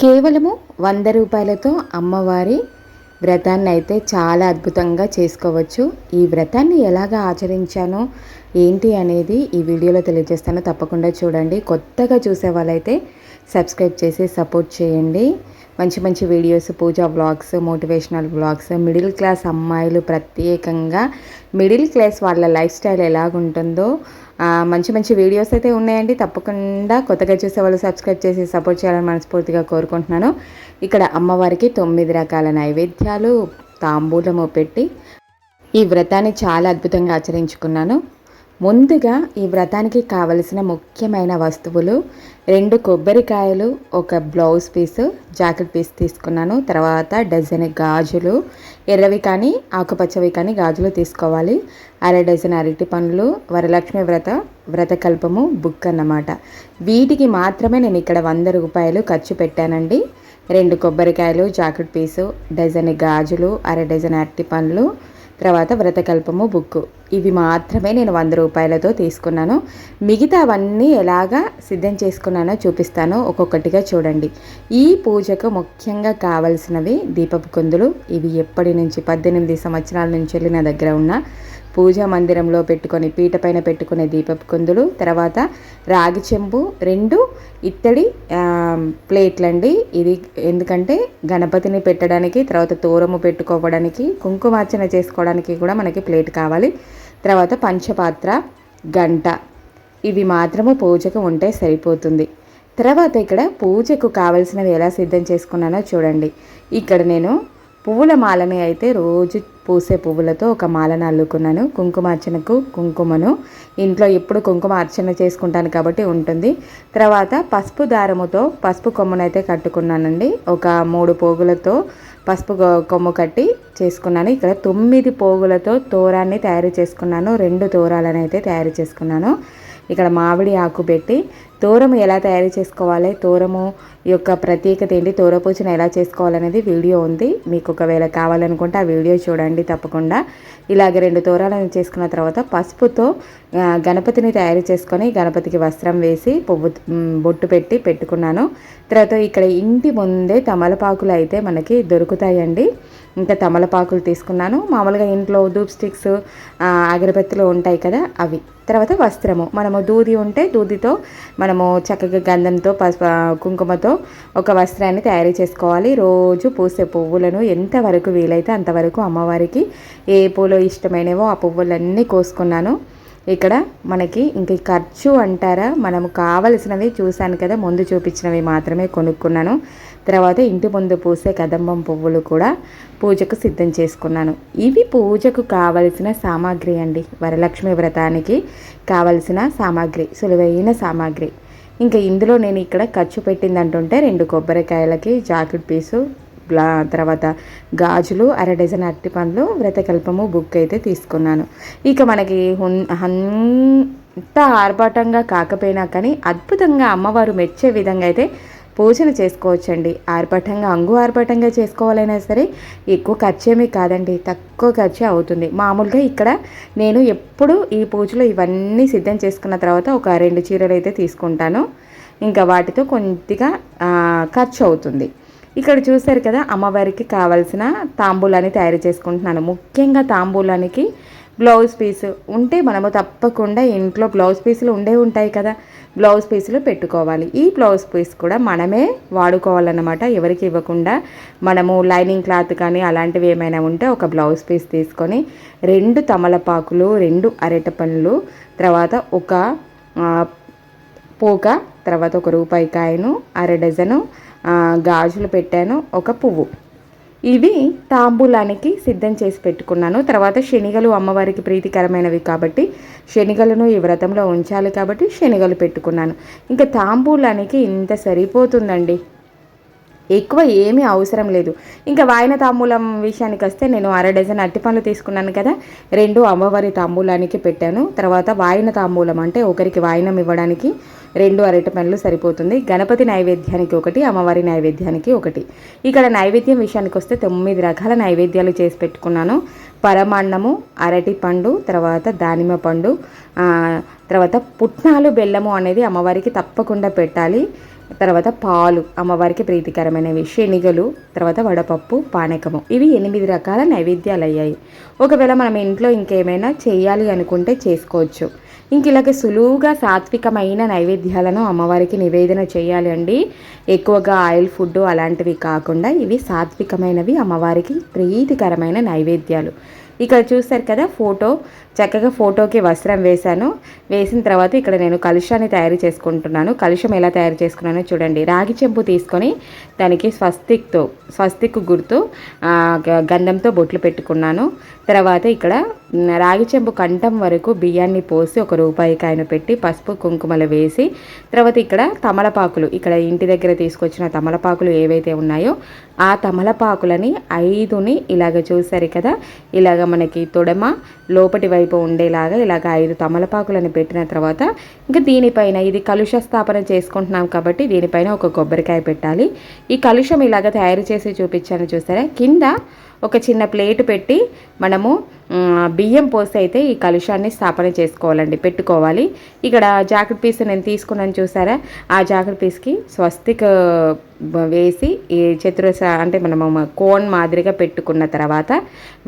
కేవలము వంద రూపాయలతో అమ్మవారి వ్రతాన్ని అయితే చాలా అద్భుతంగా చేసుకోవచ్చు. ఈ వ్రతాన్ని ఎలాగ ఆచరించానో ఏంటి అనేది ఈ వీడియోలో తెలియజేస్తాను. తప్పకుండా చూడండి. కొత్తగా చూసే వాళ్ళైతే సబ్స్క్రైబ్ చేసి సపోర్ట్ చేయండి. మంచి మంచి videos Pooja vlogs motivational vlogs middle class అమ్మాయిలు ప్రత్యేకంగా మిడిల్ క్లాస్ వాళ్ళ లైఫ్ స్టైల్ ఎలాగుంటుందో మంచి మంచి వీడియోస్ అయితే ఉన్నాయండి. తప్పకుండా కొత్తగా చూసే వాళ్ళు సబ్స్క్రైబ్ చేసి సపోర్ట్ చేయాలని మనస్ఫూర్తిగా కోరుకుంటున్నాను. ఇక్కడ అమ్మవారికి తొమ్మిది రకాల నైవేద్యాలు తాంబూలము పెట్టి ఈ వ్రతాన్ని చాలా అద్భుతంగా ఆచరించుకున్నాను. ముందుగా ఈ వ్రతానికి కావలసిన ముఖ్యమైన వస్తువులు రెండు కొబ్బరికాయలు ఒక బ్లౌజ్ పీసు జాకెట్ పీస్ తీసుకున్నాను. తర్వాత డజన్ గాజులు ఎర్రవి కానీ ఆకుపచ్చవి కానీ గాజులు తీసుకోవాలి. అర డజన్ అరటి పండ్లు వరలక్ష్మి వ్రత వ్రతకల్పము బుక్ అన్నమాట. వీటికి మాత్రమే నేను ఇక్కడ వంద రూపాయలు ఖర్చు పెట్టానండి. రెండు కొబ్బరికాయలు జాకెట్ పీసు డజన్ గాజులు అర డజన్ అరటి పండ్లు తర్వాత వ్రతకల్పము బుక్ ఇవి మాత్రమే నేను వంద రూపాయలతో తీసుకున్నాను. మిగతా అవన్నీ ఎలాగా సిద్ధం చేసుకున్నానో చూపిస్తాను. ఒక్కొక్కటిగా చూడండి. ఈ పూజకు ముఖ్యంగా కావలసినవి దీపపు కుందులు. ఇవి ఎప్పటి నుంచి పద్దెనిమిది సంవత్సరాల నుంచి వెళ్ళి నా దగ్గర ఉన్న పూజా మందిరంలో పెట్టుకొని పీట పైన పెట్టుకునే దీపపు కుందులు తర్వాత రాగి చెంబు రెండు ఇత్తడి ప్లేట్లండి. ఇది ఎందుకంటే గణపతిని పెట్టడానికి తర్వాత తోరము పెట్టుకోవడానికి కుంకుమార్చన చేసుకోవడానికి కూడా మనకి ప్లేట్ కావాలి. తర్వాత పంచపాత్ర గంట. ఇవి మాత్రము పూజకు ఉంటే సరిపోతుంది. తర్వాత ఇక్కడ పూజకు కావలసినవి ఎలా సిద్ధం చేసుకున్నానో చూడండి. ఇక్కడ నేను పువ్వుల మాలని అయితే రోజు పూసే పువ్వులతో ఒక మాలను అల్లుకున్నాను. కుంకుమ అర్చనకు కుంకుమను. ఇంట్లో ఎప్పుడు కుంకుమ అర్చన చేసుకుంటాను కాబట్టి ఉంటుంది. తర్వాత పసుపు దారముతో పసుపు కొమ్మనైతే కట్టుకున్నానండి. ఒక మూడు పోగులతో పసుపు కొమ్ము కట్టి చేసుకున్నాను. ఇక్కడ తొమ్మిది పోగులతో తోరాన్ని తయారు చేసుకున్నాను. రెండు తోరాలను అయితే తయారు చేసుకున్నాను. ఇక్కడ మామిడి ఆకు పెట్టి తోరము ఎలా తయారు చేసుకోవాలి? తోరము యొక్క ప్రత్యేకత ఏంటి? తోరపూజను ఎలా చేసుకోవాలనేది వీడియో ఉంది. మీకు ఒకవేళ కావాలనుకుంటే ఆ వీడియో చూడండి తప్పకుండా. ఇలాగ రెండు తోరాలను చేసుకున్న తర్వాత పసుపుతో గణపతిని తయారు చేసుకొని గణపతికి వస్త్రం వేసి పువ్వు బొట్టు పెట్టి పెట్టుకున్నాను. తర్వాత ఇక్కడ ఇంటి ముందే తమలపాకులు అయితే మనకి దొరుకుతాయండి. ఇంకా తమలపాకులు తీసుకున్నాను. మామూలుగా ఇంట్లో ధూప్ స్టిక్స్ అగరబత్తులు ఉంటాయి కదా అవి. తర్వాత వస్త్రము. మనము దూది ఉంటే దూదితో మనము చక్కగా గంధంతో పసుపు కుంకుమతో ఒక వస్త్రాన్ని తయారు చేసుకోవాలి. రోజు పూసే పువ్వులను ఎంతవరకు వీలైతే అంతవరకు అమ్మవారికి ఏ పూలు ఇష్టమైనవో ఆ పువ్వులన్నీ కోసుకున్నాను. ఇక్కడ మనకి ఇంక ఖర్చు అంటారా మనము కావలసినవి చూశాను కదా ముందు చూపించినవి మాత్రమే కొనుక్కున్నాను. తర్వాత ఇంటి ముందు పూసే కదంబం పువ్వులు కూడా పూజకు సిద్ధం చేసుకున్నాను. ఇవి పూజకు కావలసిన సామాగ్రి అండి. వరలక్ష్మి వ్రతానికి కావలసిన సామాగ్రి సులువైన సామాగ్రి. ఇంకా ఇందులో నేను ఇక్కడ ఖర్చు పెట్టింది అంటుంటే రెండు కొబ్బరికాయలకి జాకెట్ పీసు తర్వాత గాజులు అర డజన్ అరటి పండ్లు వ్రతకల్పము బుక్ అయితే తీసుకున్నాను. ఇక మనకి అంత ఆర్భాటంగా కాకపోయినా కానీ అద్భుతంగా అమ్మవారు మెచ్చే విధంగా అయితే పూజను చేసుకోవచ్చండి. ఆర్భటంగా అంగు ఆర్భటంగా చేసుకోవాలైనా సరే ఎక్కువ ఖర్చేమీ కాదండి. తక్కువ ఖర్చు అవుతుంది. మామూలుగా ఇక్కడ నేను ఎప్పుడు ఈ పూజలో ఇవన్నీ సిద్ధం చేసుకున్న తర్వాత ఒక రెండు చీరలు అయితే తీసుకుంటాను. ఇంకా వాటితో కొద్దిగా ఖర్చు అవుతుంది. ఇక్కడ చూసారు కదా అమ్మవారికి కావాల్సిన తాంబూలాన్ని తయారు చేసుకుంటున్నాను. ముఖ్యంగా తాంబూలానికి బ్లౌజ్ పీస్ ఉంటే మనము తప్పకుండా ఇంట్లో బ్లౌజ్ పీసులు ఉండే ఉంటాయి కదా. బ్లౌజ్ పీస్లో పెట్టుకోవాలి. ఈ బ్లౌజ్ పీస్ కూడా మనమే వాడుకోవాలన్నమాట. ఎవరికి ఇవ్వకుండా మనము లైనింగ్ క్లాత్ కానీ అలాంటివి ఏమైనా ఉంటే ఒక బ్లౌజ్ పీస్ తీసుకొని రెండు తమలపాకులు రెండు అరటి పనులు తర్వాత ఒక పోక తర్వాత ఒక రూపాయి కాయను అర డజను గాజులు పెట్టాను ఒక పువ్వు. ఇవి తాంబూలానికి సిద్ధం చేసి పెట్టుకున్నాను. తర్వాత శనిగలు అమ్మవారికి ప్రీతికరమైనవి కాబట్టి శనిగలను ఈ వ్రతంలో ఉంచాలి కాబట్టి శనిగలు పెట్టుకున్నాను. ఇంకా తాంబూలానికి ఇంత సరిపోతుందండి. ఎక్కువ ఏమీ అవసరం లేదు. ఇంకా వాయన తాంబూలం విషయానికి వస్తే నేను అర డజన్ అట్టి పండ్లు తీసుకున్నాను కదా. రెండు అమ్మవారి తాంబూలానికి పెట్టాను. తర్వాత వాయన తాంబూలం అంటే ఒకరికి వాయనం ఇవ్వడానికి రెండు అరటి పండ్లు సరిపోతుంది. గణపతి నైవేద్యానికి ఒకటి అమ్మవారి నైవేద్యానికి ఒకటి. ఇక్కడ నైవేద్యం విషయానికి వస్తే తొమ్మిది రకాల నైవేద్యాలు చేసి పెట్టుకున్నాను. పరమాన్నము అరటి పండు తర్వాత దానిమ్మ పండు తర్వాత పుట్నాలు బెల్లము అనేది అమ్మవారికి తప్పకుండా పెట్టాలి. తర్వాత పాలు అమ్మవారికి ప్రీతికరమైనవి శనిగలు తర్వాత వడపప్పు పానకము. ఇవి ఎనిమిది రకాల నైవేద్యాలు అయ్యాయి ఒకవేళ మనం ఇంట్లో ఇంకేమైనా చేయాలి అనుకుంటే చేసుకోవచ్చు. ఇంక ఇలాగ సులువుగా సాత్వికమైన నైవేద్యాలను అమ్మవారికి నివేదన చేయాలి అండి. ఎక్కువగా ఆయిల్ ఫుడ్ అలాంటివి కాకుండా ఇవి సాత్వికమైనవి అమ్మవారికి ప్రీతికరమైన నైవేద్యాలు. ఇక్కడ చూస్తారు కదా ఫోటో. చక్కగా ఫోటోకి వస్త్రం వేశాను. వేసిన తర్వాత ఇక్కడ నేను కలుషాన్ని తయారు చేసుకుంటున్నాను. కలుషం ఎలా తయారు చేసుకున్నానో చూడండి. రాగి చెంపు తీసుకొని దానికి స్వస్తిక్తో స్వస్తిక్ గుర్తు గంధంతో బొట్లు పెట్టుకున్నాను. తర్వాత ఇక్కడ రాగి చెంపు కంఠం వరకు బియ్యాన్ని పోసి ఒక రూపాయి కాయను పెట్టి పసుపు కుంకుమలు వేసి తర్వాత ఇక్కడ తమలపాకులు ఇక్కడ ఇంటి దగ్గర తీసుకొచ్చిన తమలపాకులు ఏవైతే ఉన్నాయో ఆ తమలపాకులని ఐదుని ఇలాగ చూసారు కదా ఇలాగ మనకి తొడమ లోపటి వైపు ఉండేలాగా ఇలాగ ఐదు తమలపాకులను పెట్టిన తర్వాత ఇంకా దీనిపైన ఇది కలుష స్థాపన చేసుకుంటున్నాం కాబట్టి దీనిపైన ఒక కొబ్బరికాయ పెట్టాలి. ఈ కలుషం ఇలాగ తయారు చేసి చూపించాను చూసారా? కింద ఒక చిన్న ప్లేట్ పెట్టి మనము బియ్యం పోసి అయితే ఈ కలుషాన్ని స్థాపన చేసుకోవాలండి పెట్టుకోవాలి. ఇక్కడ జాకెట్ పీస్ నేను తీసుకున్నాను చూసారా? ఆ జాకెట్ పీస్కి స్వస్తిక్ వేసి ఈ చతురస అంటే మనము కోన్ మాదిరిగా పెట్టుకున్న తర్వాత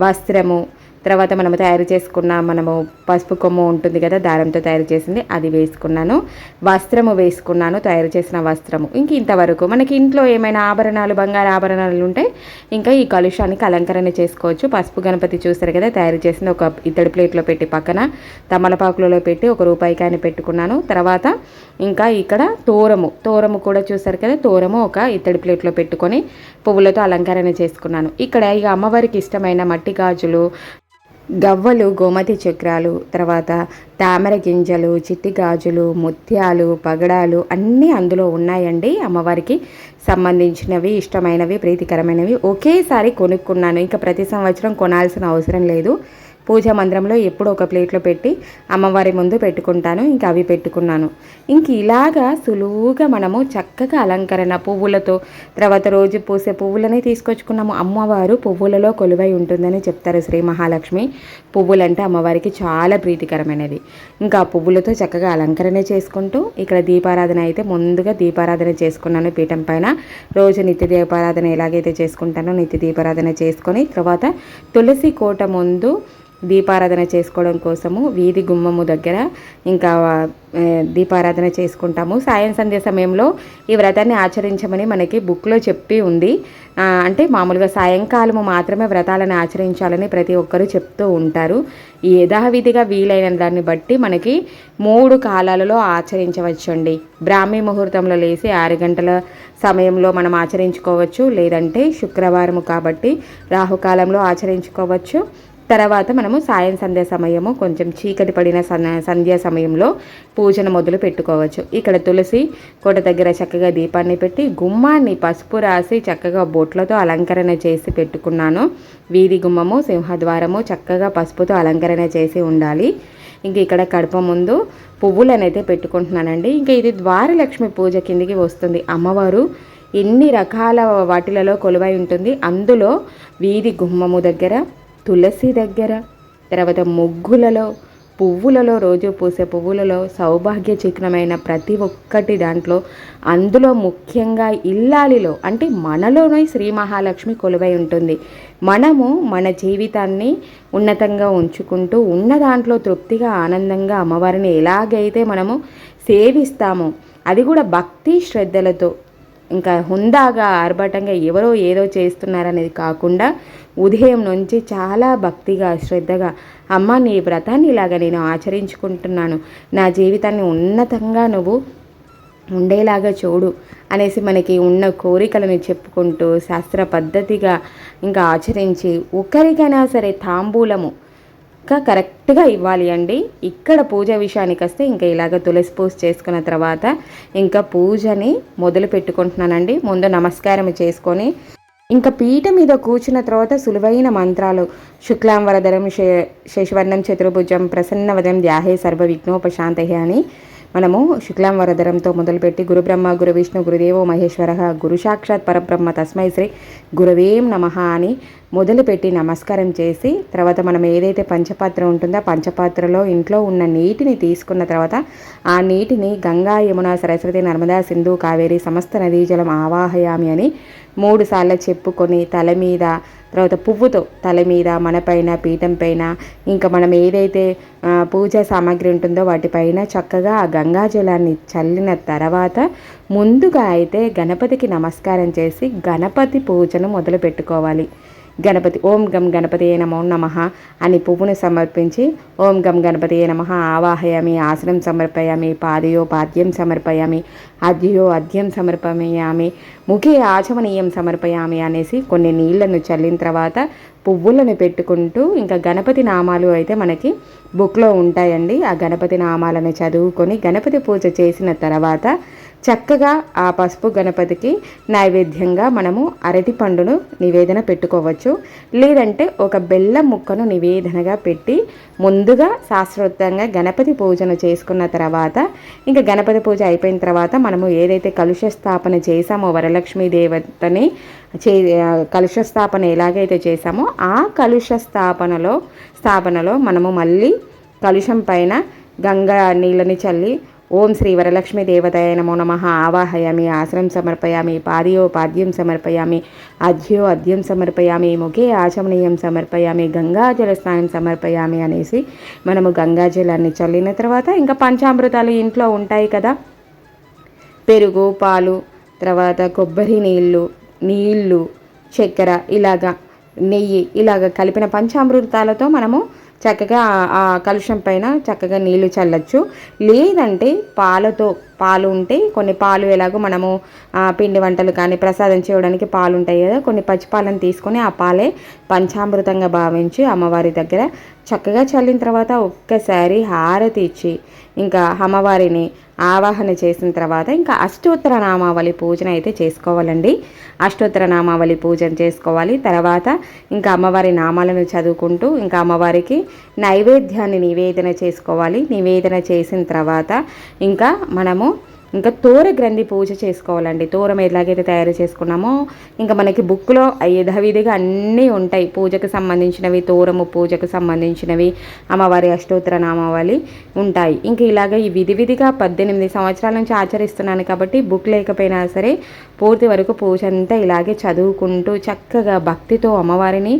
వస్త్రము తర్వాత మనము తయారు చేసుకున్న మనము పసుపు కొమ్ము ఉంటుంది కదా దారంతో తయారు చేసింది అది వేసుకున్నాను. వస్త్రము వేసుకున్నాను తయారు చేసిన వస్త్రము. ఇంక ఇంతవరకు మనకి ఇంట్లో ఏమైనా ఆభరణాలు బంగారు ఆభరణాలు ఉంటే ఇంకా ఈ కలుషానికి అలంకరణ చేసుకోవచ్చు. పసుపు గణపతి చూస్తారు కదా తయారు చేసింది ఒక ఇత్తడి ప్లేట్లో పెట్టి పక్కన తమలపాకులలో పెట్టి ఒక రూపాయికాయని పెట్టుకున్నాను. తర్వాత ఇంకా ఇక్కడ తోరము తోరము కూడా చూసారు కదా తోరము ఒక ఇత్తడి ప్లేట్లో పెట్టుకొని పువ్వులతో అలంకరణ చేసుకున్నాను. ఇక్కడ ఇక అమ్మవారికి ఇష్టమైన మట్టి గాజులు గవ్వలు గోమతి చక్రాలు తర్వాత తామర గింజలు చిట్టి గాజులు ముత్యాలు పగడాలు అన్నీ అందులో ఉన్నాయండి. అమ్మవారికి సంబంధించినవి ఇష్టమైనవి ప్రీతికరమైనవి ఒకేసారి కొనుక్కున్నాను. ఇంకా ప్రతి సంవత్సరం కొనాల్సిన అవసరం లేదు. పూజా మందిరంలో ఎప్పుడు ఒక ప్లేట్లో పెట్టి అమ్మవారి ముందు పెట్టుకుంటాను ఇంకా అవి పెట్టుకున్నాను. ఇంక ఇలాగా సులువుగా మనము చక్కగా అలంకరణ పువ్వులతో తర్వాత రోజు పూసే పువ్వులని తీసుకొచ్చుకున్నాము. అమ్మవారు పువ్వులలో కొలువై ఉంటుందని చెప్తారు శ్రీ మహాలక్ష్మి. పువ్వులంటే అమ్మవారికి చాలా ప్రీతికరమైనది ఇంకా పువ్వులతో చక్కగా అలంకరణ చేసుకుంటూ ఇక్కడ దీపారాధన అయితే ముందుగా దీపారాధన చేసుకున్నాను పీఠం పైన. రోజు నిత్య దీపారాధన ఎలాగైతే చేసుకుంటానో నిత్య దీపారాధన చేసుకొని తర్వాత తులసి కోట ముందు దీపారాధన చేసుకోవడం కోసము వీధి గుమ్మము దగ్గర ఇంకా దీపారాధన చేసుకుంటాము. సాయం సంధ్య సమయంలో ఈ వ్రతాన్ని ఆచరించమని మనకి బుక్లో చెప్పి ఉంది. అంటే మామూలుగా సాయంకాలము మాత్రమే వ్రతాలను ఆచరించాలని ప్రతి ఒక్కరూ చెప్తూ ఉంటారు. యథావిధిగా వీలైన దాన్ని బట్టి మనకి మూడు కాలాలలో ఆచరించవచ్చండి. బ్రాహ్మీ ముహూర్తంలో లేసి ఆరు గంటల సమయంలో మనం ఆచరించుకోవచ్చు. లేదంటే శుక్రవారము కాబట్టి రాహుకాలంలో ఆచరించుకోవచ్చు. తర్వాత మనము సాయం సంధ్య సమయము కొంచెం చీకటి పడిన సంధ్యా సమయంలో పూజను మొదలు పెట్టుకోవచ్చు. ఇక్కడ తులసి కోట దగ్గర చక్కగా దీపాన్ని పెట్టి గుమ్మాన్ని పసుపు రాసి చక్కగా బొట్లతో అలంకరణ చేసి పెట్టుకున్నాను. వీధి గుమ్మము సింహద్వారము చక్కగా పసుపుతో అలంకరణ చేసి ఉండాలి. ఇంక ఇక్కడ కడప ముందు పువ్వులనైతే పెట్టుకుంటున్నానండి. ఇంకా ఇది ద్వారలక్ష్మి పూజ కిందికి వస్తుంది. అమ్మవారు ఎన్ని రకాల వాటిలలో కొలువై ఉంటుంది. అందులో వీధి గుమ్మము దగ్గర తులసి దగ్గర తర్వాత ముగ్గులలో పువ్వులలో రోజు పూసే పువ్వులలో సౌభాగ్య చిహ్నమైన ప్రతి ఒక్కటి దాంట్లో. అందులో ముఖ్యంగా ఇల్లాలిలో అంటే మనలోనే శ్రీ మహాలక్ష్మి కొలువై ఉంటుంది. మనము మన జీవితాన్ని ఉన్నతంగా ఉంచుకుంటూ ఉన్న దాంట్లో తృప్తిగా ఆనందంగా అమ్మవారిని ఎలాగైతే మనము సేవిస్తామో అది కూడా భక్తి శ్రద్ధలతో ఇంకా హుందాగా ఆర్భాటంగా ఎవరో ఏదో చేస్తున్నారనేది కాకుండా ఉదయం నుంచి చాలా భక్తిగా శ్రద్ధగా అమ్మ నీ వ్రతాన్ని ఇలాగ నేను ఆచరించుకుంటున్నాను. నా జీవితాన్ని ఉన్నతంగా నువ్వు ఉండేలాగా చూడు అనేసి మనకి ఉన్న కోరికలను చెప్పుకుంటూ శాస్త్ర పద్ధతిగా ఇంకా ఆచరించి ఒకరికైనా సరే తాంబూలము ఇంకా కరెక్ట్గా ఇవ్వాలి అండి. ఇక్కడ పూజ విషయానికి వస్తే ఇంకా ఇలాగ తులసి పూజ చేసుకున్న తర్వాత ఇంకా పూజని మొదలు పెట్టుకుంటున్నానండి. ముందు నమస్కారం చేసుకొని ఇంకా పీట మీద కూర్చున్న తర్వాత సులువైన మంత్రాలు శుక్లాం వరదరం శశివర్ణం చతుర్భుజం ప్రసన్నవదం ధ్యాహే సర్వ విఘ్నోపశాంతహి అని మనము శుక్లాం వరదరంతో మొదలుపెట్టి గురుబ్రహ్మ గురు విష్ణు గురుదేవో మహేశ్వర గురు సాక్షాత్ పరబ్రహ్మ తస్మై శ్రీ గురవేం నమ అని మొదలుపెట్టి నమస్కారం చేసి తర్వాత మనం ఏదైతే పంచపాత్ర ఉంటుందో పంచపాత్రలో ఇంట్లో ఉన్న నీటిని తీసుకున్న తర్వాత ఆ నీటిని గంగా యమున సరస్వతి నర్మదా సింధు కావేరి సమస్త నదీ జలం ఆవాహయామి అని మూడు సార్లు చెప్పుకొని తల మీద తర్వాత పువ్వుతో తల మీద మనపైన పీఠం పైన ఇంకా మనం ఏదైతే పూజా సామాగ్రి ఉంటుందో వాటిపైన చక్కగా ఆ గంగా జలాన్ని చల్లిన తర్వాత ముందుగా అయితే గణపతికి నమస్కారం చేసి గణపతి పూజను మొదలు పెట్టుకోవాలి గణపతి ఓం గం గణపతి నమో నమ అని పువ్వును సమర్పించి ఓం గం గణపతి నమ ఆవాహయామి ఆసనం సమర్పయామి పాదయో పాద్యం సమర్పయామి అద్యో అద్యం సమర్పయామి ముఖే ఆచమనీయం సమర్పయామి అనేసి కొన్ని నీళ్ళను చల్లిన తర్వాత పువ్వులను పెట్టుకుంటూ ఇంకా గణపతి నామాలు అయితే మనకి బుక్లో ఉంటాయండి. ఆ గణపతి నామాలను చదువుకొని గణపతి పూజ చేసిన తర్వాత చక్కగా ఆ పసుపు గణపతికి నైవేద్యంగా మనము అరటి పండును నివేదన పెట్టుకోవచ్చు. లేదంటే ఒక బెల్లం ముక్కను నివేదనగా పెట్టి ముందుగా శాస్త్రోక్తంగా గణపతి పూజను చేసుకున్న తర్వాత ఇంకా గణపతి పూజ అయిపోయిన తర్వాత మనము ఏదైతే కలుష స్థాపన చేసామో వరలక్ష్మీ దేవతని చే కలుష స్థాపన ఎలాగైతే చేసామో ఆ కలుష స్థాపనలో స్థాపనలో మనము మళ్ళీ కలుషం పైన గంగా నీళ్ళని చల్లి ఓం శ్రీ వరలక్ష్మి దేవతయ నమో నమ. ఆవాహయామి ఆశ్రం సమర్పయామి పాదియో పాద్యం సమర్పయామి అధ్యో అద్యం సమర్పయామి ముఖే ఆచమనీయం సమర్పయామి గంగాజల స్నానం సమర్పయామి అనేసి మనము గంగాజలాన్ని చల్లిన తర్వాత ఇంకా పంచామృతాలు ఇంట్లో ఉంటాయి కదా. పెరుగు పాలు తర్వాత కొబ్బరి నీళ్ళు నీళ్ళు చక్కెర ఇలాగా నెయ్యి ఇలాగ కలిపిన పంచామృతాలతో మనము చక్కగా ఆ కలుషం పైన చక్కగా నీళ్ళు చల్లచ్చు. లేదంటే పాలతో పాలు ఉంటే కొన్ని పాలు ఎలాగో మనము పిండి వంటలు కానీ ప్రసాదం చేయడానికి పాలు ఉంటాయి కదా కొన్ని పచ్చిపాలను తీసుకొని ఆ పాలే పంచామృతంగా భావించి అమ్మవారి దగ్గర చక్కగా చల్లిన తర్వాత ఒక్కసారి హారతి ఇచ్చి ఇంకా అమ్మవారిని ఆవాహన చేసిన తర్వాత ఇంకా అష్టోత్తర నామావళి పూజన అయితే చేసుకోవాలండి. అష్టోత్తర నామావళి పూజన చేసుకోవాలి. తర్వాత ఇంకా అమ్మవారి నామాలను చదువుకుంటూ ఇంకా అమ్మవారికి నైవేద్యాన్ని నివేదన చేసుకోవాలి. నివేదన చేసిన తర్వాత ఇంకా మనము ఇంకా తోర గ్రంథి పూజ చేసుకోవాలండి. తోరం ఎలాగైతే తయారు చేసుకున్నామో ఇంకా మనకి బుక్లో యథావిధిగా అన్నీ ఉంటాయి. పూజకు సంబంధించినవి తోరము పూజకు సంబంధించినవి అమ్మవారి అష్టోత్తర నామావళి ఉంటాయి. ఇంకా ఇలాగ ఈ విధి విధిగా పద్దెనిమిది సంవత్సరాల నుంచి ఆచరిస్తున్నాను కాబట్టి బుక్ లేకపోయినా సరే పూర్తి వరకు పూజ అంతా ఇలాగే చదువుకుంటూ చక్కగా భక్తితో అమ్మవారిని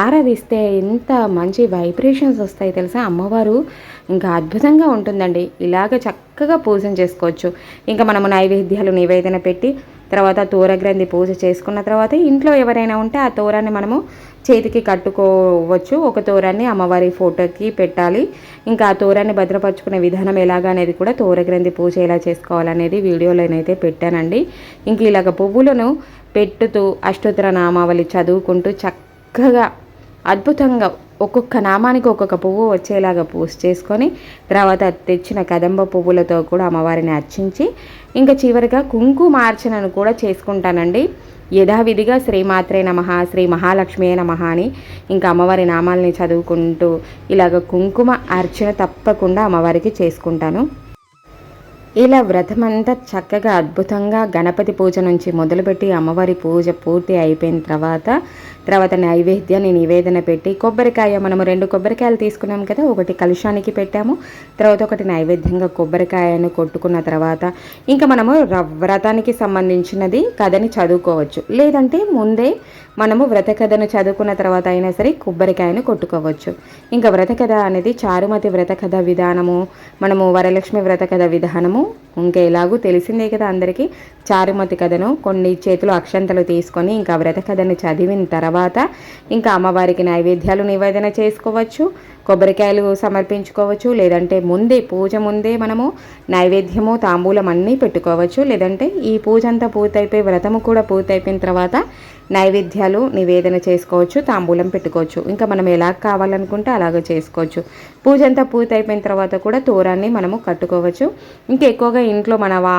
ఆరాధిస్తే ఎంత మంచి వైబ్రేషన్స్ వస్తాయి తెలుసా? అమ్మవారు ఇంకా అద్భుతంగా ఉంటుందండి. ఇలాగ చక్కగా పూజన చేసుకోవచ్చు. ఇంకా మనము నైవేద్యాలు నివేదన పెట్టి తర్వాత తోరగ్రంథి పూజ చేసుకున్న తర్వాత ఇంట్లో ఎవరైనా ఉంటే ఆ తోరాన్ని మనము చేతికి కట్టుకోవచ్చు. ఒక తోరాన్ని అమ్మవారి ఫోటోకి పెట్టాలి. ఇంకా ఆ తోరాన్ని భద్రపరచుకునే విధానం ఎలాగా అనేది కూడా తోరగ్రంథి పూజ ఎలా చేసుకోవాలనేది వీడియోలోనైతే పెట్టానండి. ఇంక ఇలాగ పువ్వులను పెట్టుతూ అష్టోత్తర నామావళి చదువుకుంటూ చక్కగా అద్భుతంగా ఒక్కొక్క నామానికి ఒక్కొక్క పువ్వు వచ్చేలాగా పూజ చేసుకొని తర్వాత తెచ్చిన కదంబ పువ్వులతో కూడా అమ్మవారిని అర్చించి ఇంకా చివరిగా కుంకుమార్చనను కూడా చేసుకుంటానండి. యథావిధిగా శ్రీమాత్రే నమ శ్రీ మహాలక్ష్మి నమ అని ఇంకా అమ్మవారి నామాలని చదువుకుంటూ ఇలాగ కుంకుమ అర్చన తప్పకుండా అమ్మవారికి చేసుకుంటాను. ఇలా వ్రతమంతా చక్కగా అద్భుతంగా గణపతి పూజ నుంచి మొదలుపెట్టి అమ్మవారి పూజ పూర్తి అయిపోయిన తర్వాత తర్వాత నైవేద్యాన్ని నివేదన పెట్టి కొబ్బరికాయ మనము రెండు కొబ్బరికాయలు తీసుకున్నాం కదా ఒకటి కలుషానికి పెట్టాము. తర్వాత ఒకటి నైవేద్యంగా కొబ్బరికాయను కొట్టుకున్న తర్వాత ఇంకా మనము వ్రతానికి సంబంధించినది కథని చదువుకోవచ్చు. లేదంటే ముందే మనము వ్రత కథను చదువుకున్న తర్వాత అయినా సరే కొబ్బరికాయను కొట్టుకోవచ్చు. ఇంకా వ్రత కథ అనేది చారుమతి వ్రత కథ విధానము మనము వరలక్ష్మి వ్రత కథ విధానము ఇంకా ఎలాగూ తెలిసిందే కదా అందరికీ. చారుమతి కథను కొన్ని చేతులు అక్షంతలు తీసుకొని ఇంకా వ్రత కథను చదివిన తర్వాత తర్వాత ఇంకా అమ్మవారికి నైవేద్యాలు నివేదన చేసుకోవచ్చు కొబ్బరికాయలు సమర్పించుకోవచ్చు లేదంటే ముందే పూజ ముందే మనము నైవేద్యము తాంబూలం అన్నీ పెట్టుకోవచ్చు. లేదంటే ఈ పూజ అంతా పూర్తయిపోయి వ్రతము కూడా పూర్తయిపోయిన తర్వాత నైవేద్యాలు నివేదన చేసుకోవచ్చు తాంబూలం పెట్టుకోవచ్చు. ఇంకా మనం ఎలా కావాలనుకుంటే అలాగే చేసుకోవచ్చు. పూజ అంతా పూర్తి అయిపోయిన తర్వాత కూడా తోరాన్ని మనము కట్టుకోవచ్చు. ఇంకా ఎక్కువగా ఇంట్లో మన వా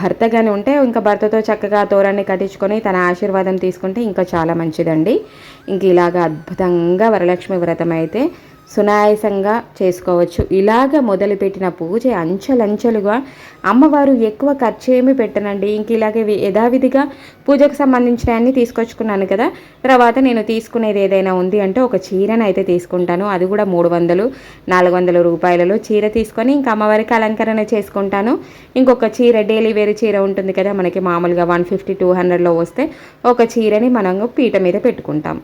భర్త కానీ ఉంటే ఇంకా భర్తతో చక్కగా తోరణి కట్టించుకొని తన ఆశీర్వాదం తీసుకుంటే ఇంకా చాలా మంచిదండి. ఇంక ఇలాగ అద్భుతంగా వరలక్ష్మి వ్రతం అయితే సునాయాసంగా చేసుకోవచ్చు. ఇలాగ మొదలుపెట్టిన పూజ అంచెలంచెలుగా అమ్మవారు ఎక్కువ ఖర్చు ఏమి పెట్టనండి. ఇంక ఇలాగే యథావిధిగా పూజకు సంబంధించిన అన్నీ తీసుకొచ్చుకున్నాను కదా. తర్వాత నేను తీసుకునేది ఏదైనా ఉంది అంటే ఒక చీరను అయితే తీసుకుంటాను. అది కూడా మూడు వందలు నాలుగు వందల రూపాయలలో చీర తీసుకొని ఇంకా అమ్మవారికి అలంకరణ చేసుకుంటాను. ఇంకొక చీర డైలీ వేరే చీర ఉంటుంది కదా. మనకి మామూలుగా వన్ ఫిఫ్టీ టూ హండ్రెడ్లో వస్తే ఒక చీరని మనం పీట మీద పెట్టుకుంటాం.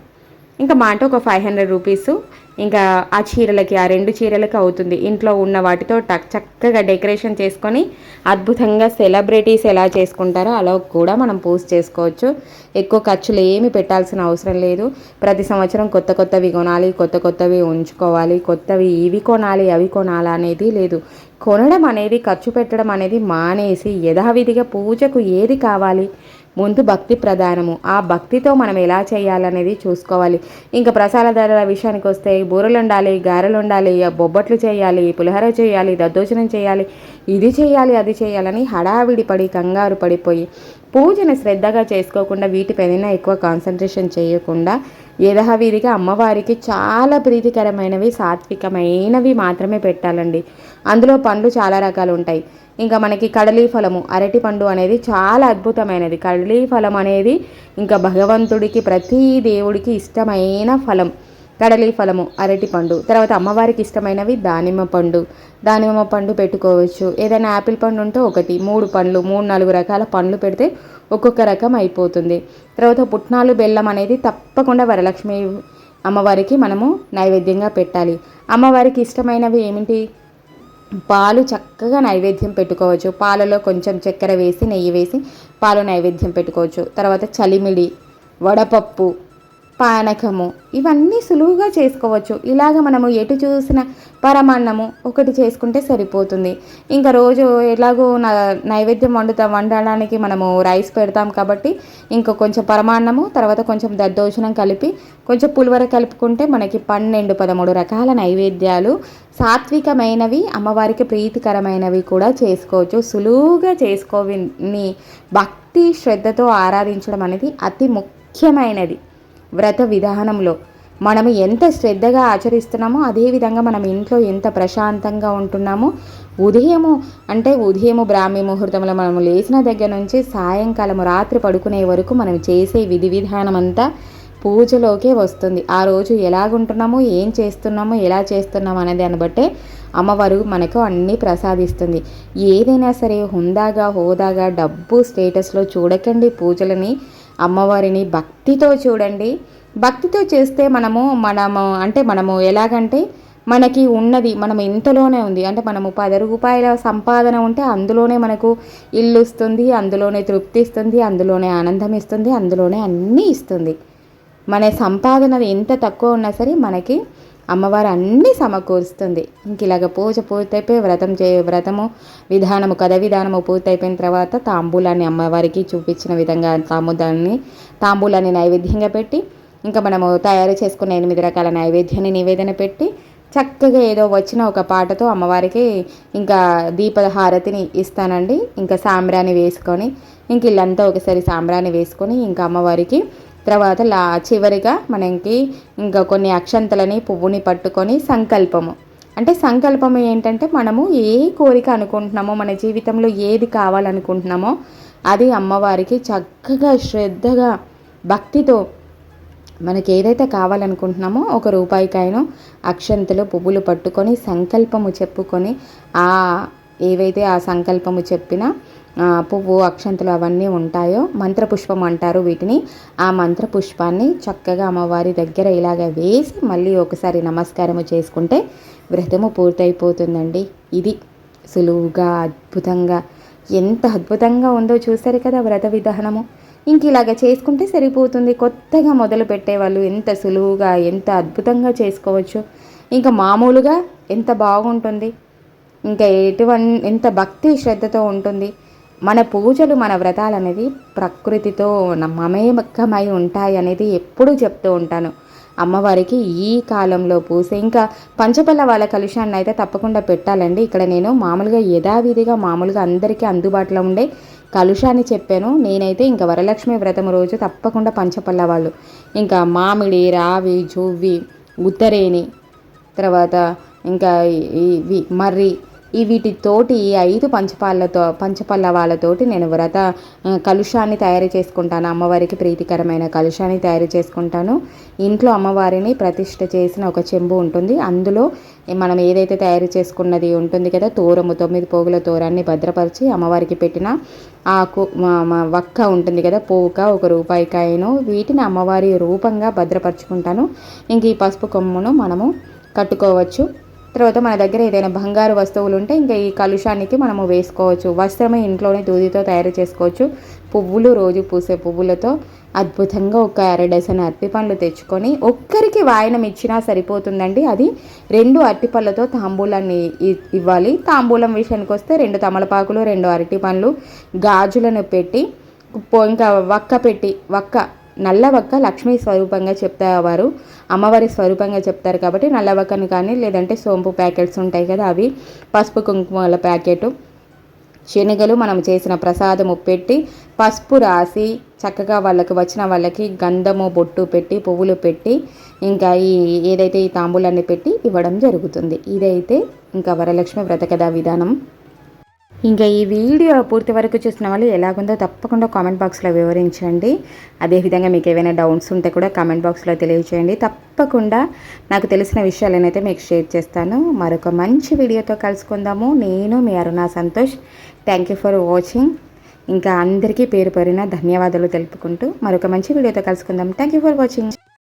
ఇంకా మాట ఒక ఫైవ్ హండ్రెడ్ రూపీస్ ఇంకా ఆ చీరలకి ఆ రెండు చీరలకి అవుతుంది. ఇంట్లో ఉన్న వాటితో టక్ చక్కగా డెకరేషన్ చేసుకొని అద్భుతంగా సెలబ్రిటీస్ ఎలా చేసుకుంటారో అలా కూడా మనం పోస్ట్ చేసుకోవచ్చు. ఎక్కువ ఖర్చులు ఏమి పెట్టాల్సిన అవసరం లేదు. ప్రతి సంవత్సరం కొత్త కొత్తవి కొనాలి కొత్త కొత్తవి ఉంచుకోవాలి కొత్తవి ఇవి కొనాలి అవి కొనాలి అనేది లేదు. కొనడం అనేది ఖర్చు పెట్టడం అనేది మానేసి యథావిధిగా పూజకు ఏది కావాలి? ముందు భక్తి ప్రధానము. ఆ భక్తితో మనం ఎలా చేయాలనేది చూసుకోవాలి. ఇంకా ప్రసాద ధరల విషయానికి వస్తే బూరలు ఉండాలి గారెలు ఉండాలి బొబ్బట్లు చేయాలి పులిహోర చేయాలి దద్దోజనం చేయాలి ఇది చేయాలి అది చేయాలని హడావిడి పడి కంగారు పడిపోయి పూజను శ్రద్ధగా చేసుకోకుండా వీటిపైన ఎక్కువ కాన్సన్ట్రేషన్ చేయకుండా యథావిధిగా అమ్మవారికి చాలా ప్రీతికరమైనవి సాత్వికమైనవి మాత్రమే పెట్టాలండి. అందులో పండ్లు చాలా రకాలు ఉంటాయి ఇంకా మనకి కడలీ ఫలము అరటి పండు అనేది చాలా అద్భుతమైనది. కడలీ ఫలం అనేది ఇంకా భగవంతుడికి ప్రతి దేవుడికి ఇష్టమైన ఫలం. కడలీ ఫలము అరటి పండు. తర్వాత అమ్మవారికి ఇష్టమైనవి దానిమ్మ పండు. దానిమ్మ పండు పెట్టుకోవచ్చు. ఏదైనా యాపిల్ పండు ఉంటే ఒకటి మూడు పండ్లు మూడు నాలుగు రకాల పండ్లు పెడితే ఒక్కొక్క రకం అయిపోతుంది. తర్వాత పుట్నాలు బెల్లం అనేది తప్పకుండా వరలక్ష్మి అమ్మవారికి మనము నైవేద్యంగా పెట్టాలి. అమ్మవారికి ఇష్టమైనవి ఏమిటి? పాలు చక్కగా నైవేద్యం పెట్టుకోవచ్చు. పాలలో కొంచెం చక్కెర వేసి నెయ్యి వేసి పాలు నైవేద్యం పెట్టుకోవచ్చు. తర్వాత చలిమిడి వడపప్పు పానకము. ఇవన్నీ సులువుగా చేసుకోవచ్చు. ఇలాగ మనము ఎటు చూసిన పరమాన్నము ఒకటి చేసుకుంటే సరిపోతుంది. ఇంకా రోజు ఎలాగో నైవేద్యం వండుతాం వండడానికి మనము రైస్ పెడతాం కాబట్టి ఇంకా కొంచెం పరమాన్నము తర్వాత కొంచెం దద్దోజనం కలిపి కొంచెం పులివర కలుపుకుంటే మనకి పన్నెండు పదమూడు రకాల నైవేద్యాలు సాత్వికమైనవి అమ్మవారికి ప్రీతికరమైనవి కూడా చేసుకోవచ్చు. సులువుగా చేసుకోవి భక్తి శ్రద్ధతో ఆరాధించడం అనేది అతి ముఖ్యమైనది. వ్రత విధానంలో మనం ఎంత శ్రద్ధగా ఆచరిస్తున్నామో అదేవిధంగా మనం ఇంట్లో ఎంత ప్రశాంతంగా ఉంటున్నామో ఉదయము అంటే ఉదయము బ్రాహ్మీ ముహూర్తంలో మనం లేచిన దగ్గర నుంచి సాయంకాలం రాత్రి పడుకునే వరకు మనం చేసే విధి విధానం అంతా పూజలోకే వస్తుంది. ఆ రోజు ఎలాగుంటున్నామో ఏం చేస్తున్నామో ఎలా చేస్తున్నాము అనే దాన్ని బట్టే అమ్మవారు మనకు అన్నీ ప్రసాదిస్తుంది. ఏదైనా సరే హుందాగా హోదాగా డబ్బు స్టేటస్లో చూడకండి పూజలని. అమ్మవారిని భక్తితో చూడండి. భక్తితో చేస్తే మనము మనము అంటే మనము ఎలాగంటే మనకి ఉన్నది మనం ఇంతలోనే ఉంది. అంటే మనము పది రూపాయల సంపాదన ఉంటే అందులోనే మనకు ఇల్లు ఇస్తుంది అందులోనే తృప్తి ఇస్తుంది అందులోనే ఆనందం ఇస్తుంది అందులోనే అన్నీ ఇస్తుంది. మన సంపాదన ఎంత తక్కువ ఉన్నా సరే మనకి అమ్మవారు అన్నీ సమకూరుస్తుంది. ఇంక ఇలాగ పూజ పూర్తయిపోయి వ్రతం చే వ్రతము విధానము కథ విధానము పూర్తయిపోయిన తర్వాత తాంబూలాన్ని అమ్మవారికి చూపించిన విధంగా తాంబూలాన్ని తాంబూలాన్ని నైవేద్యంగా పెట్టి ఇంకా మనము తయారు చేసుకున్న ఎనిమిది రకాల నైవేద్యాన్ని నివేదన పెట్టి చక్కగా ఏదో వచ్చిన ఒక పాటతో అమ్మవారికి ఇంకా దీపహారతిని ఇస్తానండి. ఇంకా సాంబ్రాన్ని వేసుకొని ఇంక ఇల్లంతా ఒకసారి సాంబ్రాన్ని వేసుకొని ఇంకా అమ్మవారికి తర్వాత లా చివరిగా మనకి ఇంకా కొన్ని అక్షంతలని పువ్వుని పట్టుకొని సంకల్పము. అంటే సంకల్పం ఏంటంటే మనము ఏ కోరిక అనుకుంటున్నామో మన జీవితంలో ఏది కావాలనుకుంటున్నామో అది అమ్మవారికి చక్కగా శ్రద్ధగా భక్తితో మనకి ఏదైతే కావాలనుకుంటున్నామో ఒక రూపాయికాయను అక్షంతలు పువ్వులు పట్టుకొని సంకల్పము చెప్పుకొని ఆ ఏవైతే ఆ సంకల్పము చెప్పినా పువ్వు అక్షంతలు అవన్నీ ఉంటాయో మంత్రపుష్పం అంటారు వీటిని. ఆ మంత్రపుష్పాన్ని చక్కగా అమ్మవారి దగ్గర ఇలాగ వేసి మళ్ళీ ఒకసారి నమస్కారము చేసుకుంటే వ్రతము పూర్తయిపోతుందండి. ఇది సులువుగా అద్భుతంగా. ఎంత అద్భుతంగా ఉందో చూసారు కదా వ్రత విధానము. ఇంక ఇలాగ చేసుకుంటే సరిపోతుంది. కొత్తగా మొదలు పెట్టేవాళ్ళు ఎంత సులువుగా ఎంత అద్భుతంగా చేసుకోవచ్చు. ఇంకా మామూలుగా ఎంత బాగుంటుంది. ఇంకా ఎటువంటి ఎంత భక్తి శ్రద్ధతో ఉంటుంది. మన పూజలు మన వ్రతాలు అనేది ప్రకృతితో మమేకమై ఉంటాయి అనేది ఎప్పుడూ చెప్తూ ఉంటాను. అమ్మవారికి ఈ కాలంలో పూసే ఇంకా పంచపల్ల వాళ్ళ కలుషాన్ని అయితే తప్పకుండా పెట్టాలండి. ఇక్కడ నేను మామూలుగా యథావిధిగా మామూలుగా అందరికీ అందుబాటులో ఉండే కలుషాన్ని చెప్పాను. నేనైతే ఇంకా వరలక్ష్మి వ్రతం రోజు తప్పకుండా పంచపల్ల వాళ్ళు. ఇంకా మామిడి రావి జువ్వి ఉత్తరేణి తర్వాత ఇంకా ఇవి మర్రి వీటితోటి ఐదు పంచపాలతో పంచపల్లవాలతోటి నేను వ్రత కలుషాన్ని తయారు చేసుకుంటాను. అమ్మవారికి ప్రీతికరమైన కలుషాన్ని తయారు చేసుకుంటాను. ఇంట్లో అమ్మవారిని ప్రతిష్ట చేసిన ఒక చెంబు ఉంటుంది. అందులో మనం ఏదైతే తయారు చేసుకున్నది ఉంటుంది కదా తోరము తొమ్మిది పోగుల తోరాన్ని భద్రపరిచి అమ్మవారికి పెట్టిన ఆకు మా- వక్క ఉంటుంది కదా పోక ఒక రూపాయి కాయను వీటిని అమ్మవారి రూపంగా భద్రపరుచుకుంటాను. ఇంక ఈ పసుపు కొమ్మును మనము కట్టుకోవచ్చు. తర్వాత మన దగ్గర ఏదైనా బంగారు వస్తువులు ఉంటే ఇంకా ఈ కలుషానికి మనము వేసుకోవచ్చు. వస్త్రమే ఇంట్లోనే దూదితో తయారు చేసుకోవచ్చు. పువ్వులు రోజు పూసే పువ్వులతో అద్భుతంగా ఒక అర డజన్ అరటిపండ్లు తెచ్చుకొని ఒక్కరికి వాయనం ఇచ్చినా సరిపోతుందండి. అది రెండు అరటిపళ్ళతో తాంబూలాన్ని ఇ- ఇవ్వాలి. తాంబూలం విషయానికి వస్తే రెండు తమలపాకులు రెండు అరటిపండ్లు గాజులను పెట్టి ఇంకా వక్క పెట్టి వక్క నల్లవక్క లక్ష్మీ స్వరూపంగా చెప్తావారు అమ్మవారి స్వరూపంగా చెప్తారు కాబట్టి నల్లవక్కను కానీ లేదంటే సోంపు ప్యాకెట్స్ ఉంటాయి కదా అవి పసుపు కుంకుమల ప్యాకెట్. శనగలు మనం చేసిన ప్రసాదము పెట్టి పసుపు రాసి చక్కగా వాళ్ళకి వచ్చిన వాళ్ళకి గంధము బొట్టు పెట్టి పువ్వులు పెట్టి ఇంకా ఈ ఏదైతే ఈ తాంబూలాన్ని పెట్టి ఇవ్వడం జరుగుతుంది. ఇదైతే ఇంకా వరలక్ష్మి వ్రతకథ విధానం. ఇంకా ఈ వీడియో పూర్తి వరకు చూసిన వాళ్ళు ఎలాగుందో తప్పకుండా కామెంట్ బాక్స్లో వివరించండి. అదేవిధంగా మీకు ఏవైనా డౌట్స్ ఉంటే కూడా కామెంట్ బాక్స్లో తెలియచేయండి. తప్పకుండా నాకు తెలిసిన విషయాలనైతే మీకు షేర్ చేస్తాను. మరొక మంచి వీడియోతో కలుసుకుందాము. నేను మీ Aruna Santosh. Thank you for watching ఇంకా అందరికీ పేరు పేరిన ధన్యవాదాలు తెలుపుకుంటూ మరొక మంచి వీడియోతో కలుసుకుందాం. Thank you for watching